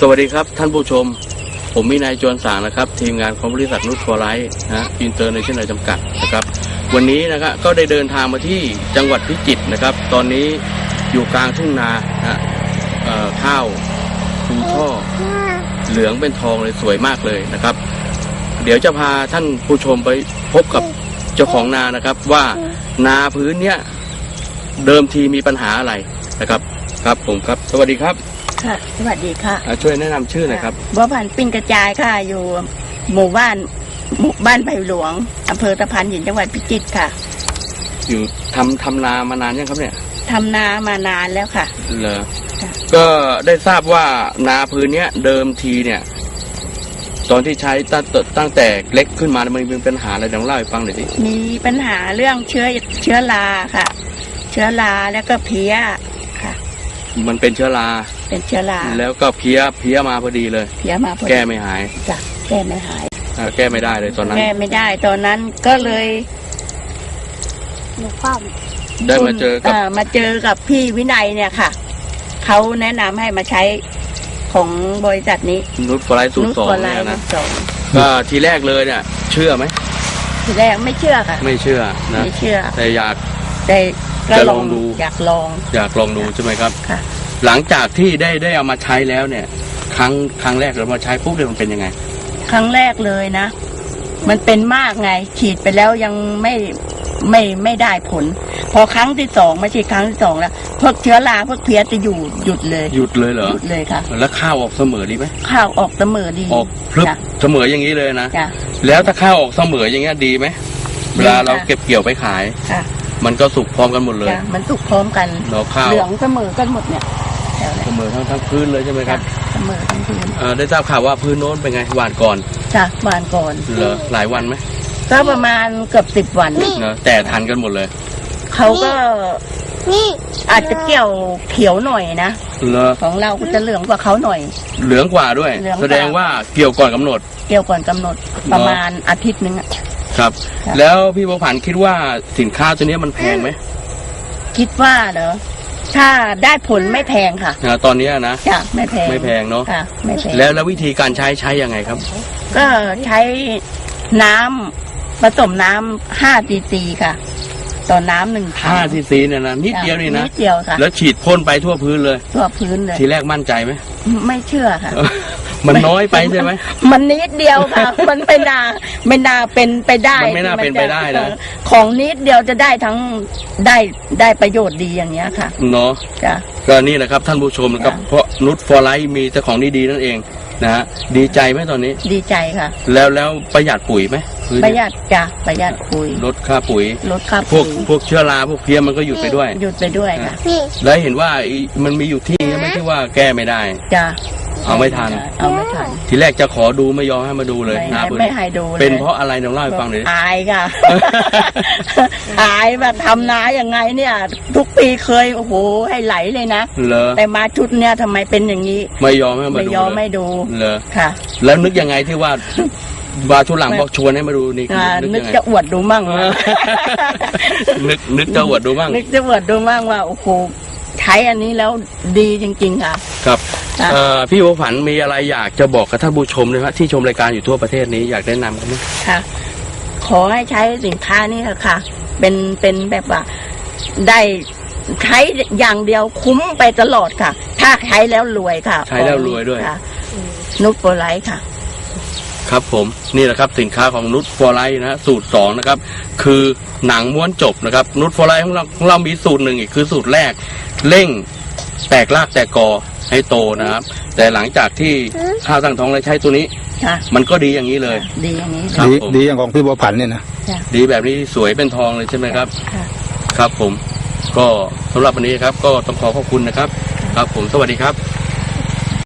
สวัสดีครับท่านผู้ชม ผมมีนายจวนสางนะครับ ทีมงานของบริษัทนุชฟอร์ไลท์นะอินเตอร์เนชั่นแนลจำกัดนะครับ วันนี้นะครับก็ได้เดินทางมาที่จังหวัดพิจิตรนะครับ ตอนนี้อยู่กลางทุ่งนานะข้าวภูช่อเหลืองเป็นทองเลยสวยมากเลยนะครับ เดี๋ยวจะพาท่านผู้ชมไปพบกับเจ้าของนานะครับ ว่านาพื้นเนี้ยเดิมทีมีปัญหาอะไรนะครับ ครับผมครับ สวัสดีครับ ค่ะสวัสดีค่ะอ่าช่วยแนะนำชื่อหน่อยครับ บัวพันธุ์ปิ้งกระจายค่ะ อยู่หมู่บ้านหมู่บ้านไผ่หลวงอำเภอตะพานหินจังหวัดพิจิตรค่ะอยู่ทำทำนามานานยังครับเนี่ยทำนามานานแล้วค่ะ เหรอค่ะ ก็ได้ทราบว่านาพื้นเนี้ยเดิมทีเนี่ย ตอนที่ใช้ตั้งแต่ตั้งแต่เล็กขึ้นมามันมีปัญหาอะไรลองเล่าให้ฟังหน่อยสิมีปัญหาเรื่องเชื้อเชื้อราค่ะ เชื้อราแล้วก็เพี้ยค่ะ มันเป็นเชื้อรา เป็นเชื้อราแล้วก็เพี้ยเพี้ยมาพอดีเลย เพี้ยมาพอดีแก้ไม่หายจ้ะแก้ไม่หายอ่าแก้ไม่ได้เลยตอนนั้น แก้ไม่ได้ตอนนั้นก็เลยหนูความได้มาเจอกับมาเจอกับพี่วินัยเนี่ยค่ะ เขาแนะนำให้มาใช้ของบริษัทนี้นุชฟลายสูตรสองนุชเนี่ยฟอร์ไลนะท์สองก็ทีแรกเลยเนี่ย เชื่อไหมทีแรกไม่เชื่อค่ะไม่เชื่อนะไม่เชื่อแต่อยากแต่ก็จะลลอองงดู อยากลองอยากลองดูใช่ไหมครับ ค่ะ หลังจากที่ได้ได้เอามาใช้แล้วเนี่ย ครั้งครั้งแรกเรามาใช้ปุ๊บเนี่ยมันเป็นยังไง ครั้งแรกเลยนะ มันเป็นมากไง ฉีดไปแล้วยังไม่ไม่ไม่ได้ผล พอครั้งที่สองมาฉีดครั้งที่สองแล้วพวกเชื้อราพวกเพี้ยจะอยู่หยุดเลยหยุดเลยเหรอหยุดเลยค่ะ แล้วข้าวออกเสมอดีไหมข้าวออกเสมอดีออกพลึบจ้ะเสมออย่างนี้เลยนะจ้ะ แล้วถ้าข้าวออกเสมออย่างเงี้ยดีไหมเวลาเราเก็บเกี่ยวไปขาย ค่ะมันก็สุกพร้อมกันหมดเลยจ้ะมันสุกพร้อมกัน เราข้าวเหลืองเสมอกันหมดเนี่ย แถวเสเนี้ยมอทั้งทั้งพื้นเลยใช่ไหมครับเสมอทั้งพื้นเอ่อได้ทราบข่าวว่าพื้นโน้นเป็นไงหวานก่อนจ้ะบานก่อน เหรอหลายวันไหมก็ประมาณเกือบสิบวัน เนอะแต่ทันกันหมดเลยเขาก็นี่อาจจะเกี่ยวเขียวหน่อยนะ เหรอของเราก็จะเหลืองกว่าเขาหน่อย เหลืองกว่าด้วย เหลืองกว่า แสดงว่าเกี่ยวก่อนกำหนด เกี่ยวก่อนกำหนดประมาณอาทิตย์หนึงอะ ครับครับแล้วพี่บัวผันคิดว่าสินค้าตัวเนี้ยมันแพงไหมคิดว่าเหรอ ถ้าได้ผลไม่แพงค่ะนะตอนเนี้ยนะ จ้ะไม่แพงไม่แพงเนอะ ค่ะไม่แพงแล้วแล้ววิธีการใช้ใช้ยังไงครับ ก็ใช้น้ำผสมน้ำห้าซีซีค่ะ ต่อน้ำหนึ่งถัง5ซีซีเนี่ยนะนิดเดียวนี่นะนิดเดียวค่ะแล้วฉีดพ่นไปทั่วพื้นเลย ทั่วพื้นเลย ทีแรกมั่นใจไหมไม่เชื่อค่ะ มันน้อยไปใช่ไหมมันนิดเดียวค่ะ มันไม่น่าไม่น่าเป็นไปได้มันไม่น่าเป็นไปได้นะเออของนิดเดียวจะได้ทั้งได้ได้ประโยชน์ดีอย่างเงี้ยค่ะเนาะจ้ะก็นี่แหละครับท่านผู้ชมนะครับค่ะเพราะนุชฟอร์ไลท์มีแต่ของดีๆนั่นเอง นะฮะดีใจไหมตอนนี้ ดีใจค่ะ แล้วแล้วประหยัดปุ๋ยไหมพื้นประหยัดจ้ะประหยัดปุ๋ยลดค่าปุ๋ย ลดค่าพวปุ๋กยพวกเชื้อราพวกเพี้ยมันก็หยุดไปด้วย หยุดไปด้วยค่ะนี่แล้วเห็นว่าอีมันมีอยู่ที่ใช่ไหมที่ว่าแก้ไม่ได้ จ้ะ เอาไม่ทัน เอาไม่ทันทีแรกจะขอดูไม่ยอมให้มาดูเลยไม่นาให้พื้นไม่ให้ดูลยเป็นเพราะอะไรลองเล่าให้ฟังหน่อยดิอายค่ะ อายแบบทำนาอย่างไงเนี่ย ทุกปีเคยโอ้โหให้ไหลเลยนะเหรอแต่มาชุดเนี้ยทำไมเป็นอย่างนี้ ไม่ยอมให้มาไม่ดูยอมเลไม่ยดูเหรอค่ะ แล้วนึกยังไงที่ว่าบาชุดหลังบอกชวนให้มาดูนี่อ่านึนึกกยังไงจะอวดดูมั่งนึกนึกจะอวดดูบ้างนึกจะอวดดูมั่งว่าโอ้โหใช้อันนี้แล้วดีจริง ๆ ค่ะ ครับค่ะ เอ่อพี่บัวผันมีอะไรอยากจะบอกกับท่านผู้ชมนะครับที่ชมรายการอยู่ทั่วประเทศนี้อยากแนะนำกันไหมค่ะ ขอให้ใช้สินค้านี้เถอะค่ะ เป็นเป็นแบบว่าได้ใช้อย่างเดียวคุ้มไปตลอดค่ะ ถ้าใช้แล้วรวยค่ะใช้แล้วรวยด้วยค่ะนุชโปรไลท์ค่ะ ครับผมนี่แหละครับสินค้าของนุชฟอร์ไลท์นะฮะสูตรสองนะครับ คือหนังม้วนจบนะครับ นุชฟอร์ไลท์ของเราของเรามีสูตรหนึ่งอีกคือสูตรแรกเร่งแตกรากแตกกอ ให้โตนะครับ แต่หลังจากที่ข้าวตั้งท้องแล้วใช้ตัวนี้ ค่ะ มันก็ดีอย่างนี้เลย ดีอย่างนี้ครับดีผม ดีอย่างของพี่บัวผันเนี่ยนะจ้ะดีแบบนี้สวยเป็นทองเลยใช่ไหมครับ ค่ะ ครับผม ก็สำหรับวันนี้ครับ ก็ต้องขอขอบคุณนะครับ ครับผมสวัสดีครับ